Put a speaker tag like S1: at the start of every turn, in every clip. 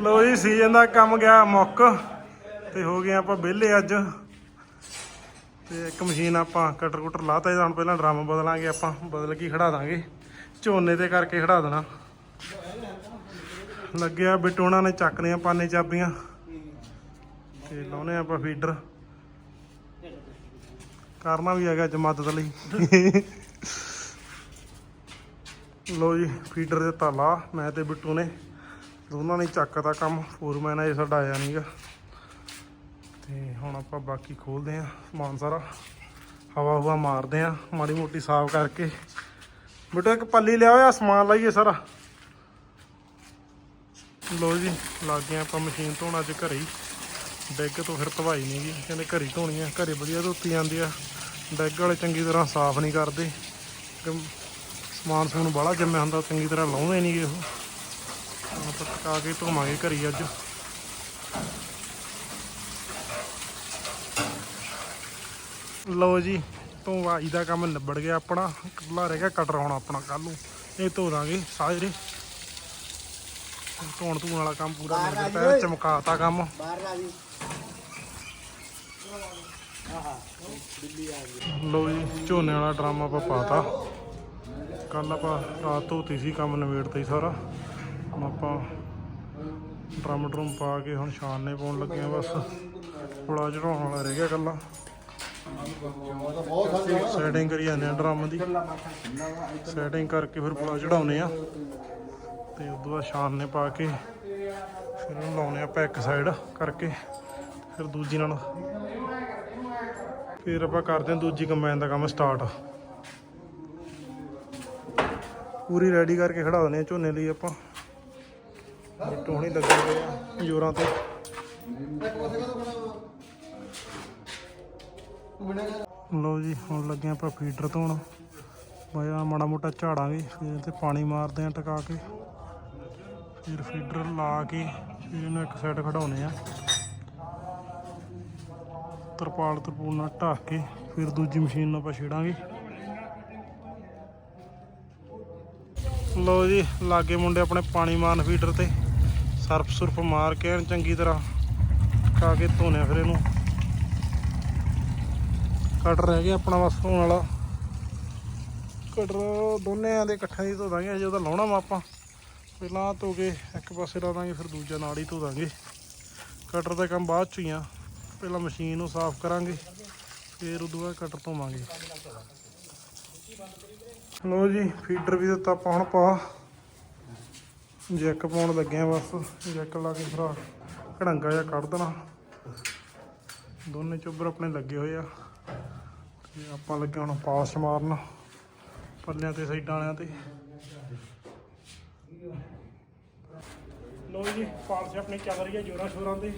S1: ਲੋ ਜੀ ਸੀਜ਼ਨ ਦਾ ਕੰਮ ਗਿਆ ਮੁੱਕ ਤੇ ਹੋ ਗਏ ਆਪਾਂ ਵਿਹਲੇ ਅੱਜ। ਤੇ ਇੱਕ ਮਸ਼ੀਨ ਆਪਾਂ ਕਟਰ ਕੁਟਰ ਲਾਤਾ ਇਹਦਾ ਹੁਣ ਪਹਿਲਾਂ ਡਰਮ ਬਦਲਾਂਗੇ, ਆਪਾਂ ਬਦਲ ਕੇ ਖੜਾ ਦਾਂਗੇ। ਝੋਨੇ ਤੇ ਕਰਕੇ ਖੜਾ ਦੇਣਾ। ਲੱਗਿਆ ਬਿੱਟੂ ਉਹਨਾਂ ਨੇ ਚੱਕਦੀਆਂ ਪਾਨੇ ਚਾਬੀਆਂ। ਤੇ ਲਾਉਨੇ ਆਪਾਂ ਫੀਡਰ ਕਰਨਾ ਵੀ ਹੈਗਾ ਅੱਜ ਮਦਦ ਲਈ। ਲੋ ਜੀ ਫੀਡਰ ਦੇ ਤਾਲਾ, ਮੈਂ ਤੇ ਬਿੱਟੂ ਨੇ। ਦੋਨਾਂ ਨੇ ਚੱਕਤਾ ਕੰਮ ਫੋਰਮੈਨ ਅਜੇ ਸਾਡਾ ਆਇਆ ਨਹੀਂਗਾ ਤੇ ਹੁਣ ਆਪਾਂ ਬਾਕੀ ਖੋਲਦੇ ਆਂ ਸਮਾਨ ਸਾਰਾ। ਹਵਾ ਹਵਾ ਮਾਰਦੇ ਆਂ, ਮਾੜੀ ਮੋਟੀ ਸਾਫ਼ ਕਰਕੇ। ਬਿੱਟੂ ਇੱਕ ਪੱਲੀ ਲਿਆ ਹੋਇਆ, ਸਮਾਨ ਲਾਈਏ ਸਾਰਾ। ਲੋ ਜੀ, ਲੱਗ ਗਏ ਆਪਾਂ ਮਸ਼ੀਨ ਧੋਣ ਅੱਜ ਘਰੇ ਹੀ। ਡੈਗ ਤੋਂ ਫਿਰ ਧਵਾਈ ਨਹੀਂ ਗਈ, ਕਹਿੰਦੇ ਘਰੇ ਹੀ ਧੋਣੀ ਆ, ਘਰੇ ਵਧੀਆ ਧੋਤੀ ਜਾਂਦੀ ਆ। ਡੈਗ ਵਾਲੇ ਚੰਗੀ ਤਰ੍ਹਾਂ ਸਾਫ਼ ਨਹੀਂ ਕਰਦੇ। ਸਮਾਨ ਸਮੂਨ ਬਾਹਲਾ ਜੰਮਿਆ ਹੁੰਦਾ, ਚੰਗੀ ਤਰ੍ਹਾਂ ਲਾਉਂਦੇ ਨਹੀਂਗੇ ਉਹ। ਆਪਾਂ ਟਕਾ ਕੇ ਧੋਵਾਂਗੇ ਘਰੀ ਅੱਜ। ਲਓ ਜੀ, ਧੋਵਾਈ ਦਾ ਕੰਮ ਨਿਬੜ ਗਿਆ ਆਪਣਾ। ਕੱਲਾ ਰਹਿ ਗਿਆ ਕਟਰ ਹੁਣ ਆਪਣਾ ਕੱਲ ਨੂੰ ਇਹ ਧੋ ਦਾਂਗੇ ਸਾਰੇ ਧੋਣ ਧੂਣ ਵਾਲਾ ਕੰਮ ਪੂਰਾ ਨਿਬੜ ਪਿਆ ਚਮਕਾਤਾ ਕੰਮ।
S2: ਬਾਹਰ ਲੋ
S1: ਜੀ, ਝੋਨੇ ਵਾਲਾ ਡਰਾਮਾ ਆਪਾਂ ਪਾਤਾ। ਕੱਲ ਆਪਾਂ ਰਾਤ ਧੋਤੀ ਸੀ, ਕੰਮ ਨਵੇੜਤਾ ਹੀ ਸਾਰਾ। ਹੁਣ ਆਪਾਂ ਡਰਮ ਡਰਮ ਪਾ ਕੇ ਹੁਣ ਛਾਨਣੇ ਪਾਉਣ ਲੱਗੇ ਆ ਬਸ। ਪੁੜਾ ਚੜਾਉਣ ਵਾਲਾ ਰਹਿ ਗਿਆ ਕੱਲਾ ਸੈਟਿੰਗ ਕਰੀ ਜਾਂਦੇ ਆ ਡਰਮ ਦੀ। ਸੈਟਿੰਗ ਕਰਕੇ ਫਿਰ ਪੁੜਾ ਚੜਾਉਨੇ ਆ ਤੇ ਉਦੋਂ ਬਾਅਦ ਛਾਨਣੇ ਪਾ ਕੇ ਫਿਰ ਉਹਨੂੰ ਲਾਉਨੇ ਆਪਾਂ ਇੱਕ ਸਾਈਡ ਕਰਕੇ, ਫਿਰ ਦੂਜੀ ਨਾਲ। ਫਿਰ ਆਪਾਂ ਕਰਦੇ ਹਾਂ ਦੂਜੀ ਕੰਬਾਈਨ ਦਾ ਕੰਮ ਸਟਾਰਟ ਪੂਰੀ ਰੈਡੀ ਕਰਕੇ ਖੜਾ ਦਿੰਦੇ ਹਾਂ ਝੋਨੇ ਲਈ ਆਪਾਂ। ਟੋਹਣੀ ਲੱਗੇ ਹੋਏ ਆ ਜੋਰਾਂ ਤੇ। ਲਓ ਜੀ, ਹੁਣ ਲੱਗੇ ਆਪਾਂ ਫੀਡਰ ਧੋਣ। ਬਾਇਆ ਮਾੜਾ ਮੋਟਾ ਝਾੜਾਂਗੇ ਫਿਰ ਤੇ ਪਾਣੀ ਮਾਰਦੇ ਆ ਟਕਾ ਕੇ। ਫਿਰ ਫੀਡਰ ਲਾ ਕੇ ਫਿਰ ਇਹਨੂੰ ਇੱਕ ਸਾਈਡ ਖੜਾਉਨੇ ਆ। ਤਰਪਾਲ ਤਰਪੂਲ ਨਾਲ ਢੱਕ ਕੇ ਫਿਰ ਦੂਜੀ ਮਸ਼ੀਨ ਨਾਲ ਆਪਾਂ ਛੇੜਾਂਗੇ। ਲਓ ਜੀ, ਲਾਗੇ ਮੁੰਡੇ ਆਪਣੇ ਪਾਣੀ ਮਾਰਨ ਫੀਡਰ ਤੇ। ਸਰਫ ਸੁਰਫ ਮਾਰ ਕੇ ਐਨ ਚੰਗੀ ਤਰ੍ਹਾਂ ਕਾ ਕੇ ਧੋਨੇ ਫਿਰ ਇਹਨੂੰ। ਕਟਰ ਰਹਿ ਗਿਆ ਆਪਣਾ ਬਸ ਧੋਣ ਵਾਲਾ। ਕਟਰ ਦੋਨਿਆਂ ਦੇ ਇਕੱਠਿਆਂ ਹੀ ਧੋ ਦਾਂਗੇ ਅਜੇ ਉਹਦਾ ਲਾਉਣਾ ਵਾ ਆਪਾਂ। ਪਹਿਲਾਂ ਧੋ ਕੇ ਇੱਕ ਪਾਸੇ ਲਾ ਦਾਂਗੇ, ਫਿਰ ਦੂਜਾ ਨਾਲ ਹੀ ਧੋ ਦਾਂਗੇ। ਕਟਰ ਦਾ ਕੰਮ ਬਾਅਦ ਚ ਹੀ ਆ। ਪਹਿਲਾਂ ਮਸ਼ੀਨ ਨੂੰ ਸਾਫ਼ ਕਰਾਂਗੇ, ਫਿਰ ਉਦੋਂ ਬਾਅਦ ਕਟਰ ਧੋਵਾਂਗੇ। ਲੋ ਜੀ ਫੀਡਰ ਵੀ ਦਿੱਤਾ ਆਪਾਂ ਹੁਣ ਪਾ। ਜੈਕ ਪਾਉਣ ਲੱਗਿਆ ਬਸ, ਜੈਕ ਲਾ ਕੇ ਭਰਾ ਘੜੰਗਾ ਜਿਹਾ ਕੱਢ ਦੇਣਾ। ਦੋਨੇ ਚੋਬਰ ਆਪਣੇ ਲੱਗੇ ਹੋਏ ਆ। ਤੇ ਆਪਾਂ ਲੱਗੇ ਹੁਣ ਪਾਸ ਮਾਰਨ, ਪੱਲਿਆਂ ਤੇ, ਸਾਈਡਾਂ ਵਾਲਿਆਂ ਤੇ। ਲੋ ਜੀ, ਪਾਲਸ ਆਪਣੀ ਚੱਲ ਰਹੀ ਹੈ ਜੋਰਾਂ ਸ਼ੋਰਾਂ ਤੇ।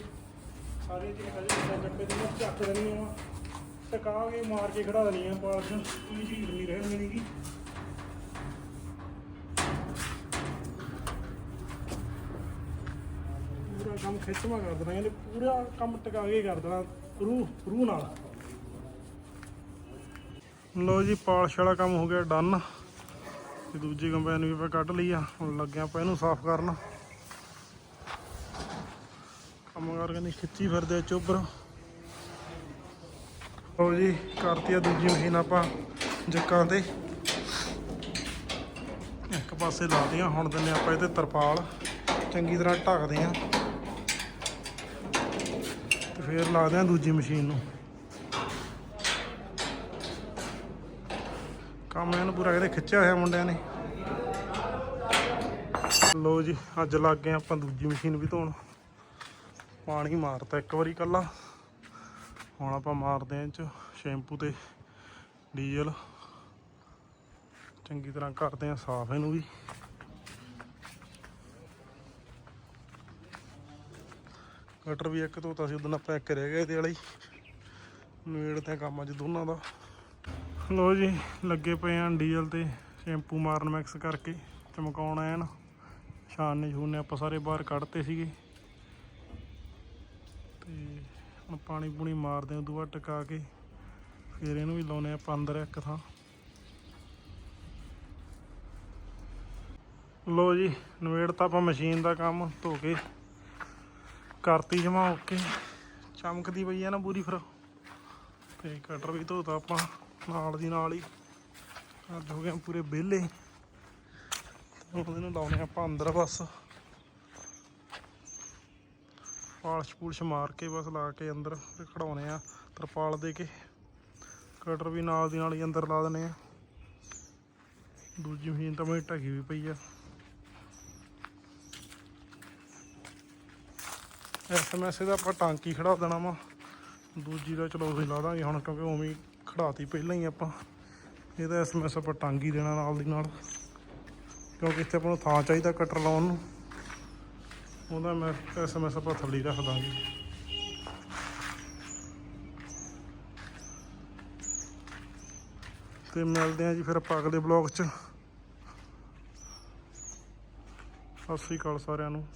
S1: ਸਾਰੇ ਜੀ ਹਜੇ ਜੱਪੇ ਦੇ ਵਿੱਚ ਚੱਕ ਦੇਣੀ ਆ। ਟਕਾ ਕੇ ਮਾਰ ਕੇ ਖੜਾ ਦੇਣੀ ਆ ਪਾਲਸ, ਕੋਈ ਝੀੜ ਨਹੀਂ ਰਹਿਣ ਦੇਣੀ ਗੀ ਪੂਰਾ ਕੰਮ ਖਿੱਚਵਾ ਕਰ ਦੇਣਾ ਇਹਨੇ ਪੂਰਾ ਕੰਮ ਟਕਾ ਕੇ ਕਰ ਦੇਣਾ ਰੂ ਰੂ ਨਾਲ। ਲੋ ਜੀ, ਪਾਲਸ਼ ਵਾਲਾ ਕੰਮ ਹੋ ਗਿਆ ਡਨ। ਤੇ ਦੂਜੀ ਕੰਬਾਈਨ ਵੀ ਆਪਾਂ ਕੱਢ ਲਈ ਆ, ਹੁਣ ਲੱਗਿਆ ਆਪਾਂ ਇਹਨੂੰ ਸਾਫ਼ ਕਰਨ। ਕੰਮ ਕਰ ਕਹਿੰਦੇ ਖਿੱਚੀ ਫਿਰਦੇ ਆ ਚੋਬਰ ਲਓ ਜੀ, ਕਰਤੀ ਆ ਦੂਜੀ ਮਸ਼ੀਨ ਆਪਾਂ ਜੱਕਾਂ ਤੇ। ਇੱਕ ਪਾਸੇ ਲਾ ਦਿਆਂ, ਹੁਣ ਦਿੰਨੇ ਆਪਾਂ ਇਹਤੇ ਤਰਪਾਲ। ਚੰਗੀ ਤਰ੍ਹਾਂ ਢੱਕਦੇ ਆ। ਫੇਰ ਲਾ ਦਿਆਂ ਦੂਜੀ ਮਸ਼ੀਨ ਨੂੰ। ਕੰਮ ਇਹਨੂੰ ਪੂਰਾ ਇਹਦੇ ਖਿੱਚਿਆ ਹੋਇਆ ਮੁੰਡਿਆਂ ਨੇ। ਲੋ ਜੀ, ਅੱਜ ਲੱਗ ਗਏ ਆਪਾਂ ਦੂਜੀ ਮਸ਼ੀਨ ਵੀ ਧੋਣ। ਪਾਣੀ ਮਾਰਤਾ ਇੱਕ ਵਾਰੀ ਕੱਲਾ ਹੁਣ ਆਪਾਂ ਮਾਰਦੇ ਆਂ ਇਹ ਚ ਸ਼ੈਂਪੂ ਤੇ ਡੀਜ਼ਲ। ਚੰਗੀ ਤਰ੍ਹਾਂ ਕਰਦੇ ਆਂ ਸਾਫ਼ ਇਹਨੂੰ ਵੀ। ਕਟਰ ਵੀ ਇੱਕ ਧੋਤਾ ਸੀ ਉਦੋਂ ਆਪਾਂ ਇੱਕ ਰਹਿ ਗਿਆ ਇਹਦੇ ਵਾਲੀ ਨਵੇੜਦੇ ਆਂ ਕੰਮ ਅੱਜ ਦੋਨਾਂ ਦਾ। ਲੋ ਜੀ, ਲੱਗੇ ਪਏ ਆਂ ਡੀਜ਼ਲ ਤੇ ਸ਼ੈਂਪੂ ਮਾਰਨ ਮਿਕਸ ਕਰਕੇ ਚਮਕਾਉਣ ਐਨ ਛਾਨਣੇ ਛੂਨੇ ਆਪਾਂ ਸਾਰੇ ਬਾਹਰ ਕੱਢਤੇ ਸੀਗੇ। ਤੇ ਹੁਣ ਪਾਣੀ ਪੂਣੀ ਮਾਰਦੇ ਹਾਂ ਉਦੋਂ ਬਾਅਦ ਟਕਾ ਕੇ, ਫਿਰ ਇਹਨੂੰ ਵੀ ਲਾਉਨੇ ਆਪਾਂ ਅੰਦਰ ਇੱਕ ਥਾਂ। ਲੋ ਜੀ ਨਵੇੜ ਤਾਂ ਆਪਾਂ ਮਸ਼ੀਨ ਦਾ ਕੰਮ ਧੋ ਕੇ। ਕਰਤੀ ਜਮਾ, ਓਕੇ। ਚਮਕਦੀ ਪਈ ਆ ਨਾ ਪੂਰੀ ਫਿਰ। ਤੇ ਕਟਰ ਵੀ ਧੋਤਾ ਆਪਾਂ, ਨਾਲ ਦੀ ਨਾਲ ਹੀ। ਅੱਜ ਹੋ ਗਏ ਪੂਰੇ ਵਿਹਲੇ। ਹੁਣ ਇਹਨੂੰ ਲਾਉਣੇ ਆਪਾਂ ਅੰਦਰ ਬਸ। ਪਾਲਸ਼ ਪੂਲਸ਼ ਮਾਰ ਕੇ ਬਸ ਲਾ ਕੇ ਅੰਦਰ ਤੇ ਖੜਾਉਣੇ ਆ ਤਰਪਾਲ ਦੇ ਕੇ। ਕਟਰ ਵੀ ਨਾਲ ਦੀ ਨਾਲ ਹੀ ਅੰਦਰ ਲਾ ਦਨੇ ਆ। ਦੂਜੀ ਮਸ਼ੀਨ ਤਾਂ ਮੇਰੀ ਢਕੀ ਵੀ ਪਈ ਆ। ਐਸਐਮਐਸ ਦਾ ਆਪਾਂ ਟਾਂਕੀ ਖੜਾ ਦੇਣਾ ਵਾ। ਦੂਜੀ ਦਾ ਚਲੋ ਉਹੀ ਲਾ ਦਾਂਗੇ ਹੁਣ ਕਿਉਂਕਿ ਉਵੇਂ ਹੀ ਖੜਾਤੀ ਪਹਿਲਾਂ ਹੀ ਆਪਾਂ। ਇਹਦਾ ਐਸਐਮਐਸ ਆਪਾਂ ਟਾਂਗੀ ਦੇਣਾ ਨਾਲ ਦੀ ਨਾਲ। ਕਿਉਂਕਿ ਇੱਥੇ ਆਪਾਂ ਨੂੰ ਥਾਂ ਚਾਹੀਦਾ ਕਟਰ ਲਾਉਣ ਨੂੰ। ਉਹਦਾ ਮੈਂ ਐਸਐਮਐਸ ਆਪਾਂ ਥੱਲੇ ਰੱਖ ਦਾਂਗੇ। ਤੇ ਮਿਲਦੇ ਆ ਜੀ ਫਿਰ ਆਪਾਂ ਅਗਲੇ ਬਲੌਗ 'ਚ। ਸਤਿ ਸ੍ਰੀ ਅਕਾਲ ਸਾਰਿਆਂ ਨੂੰ।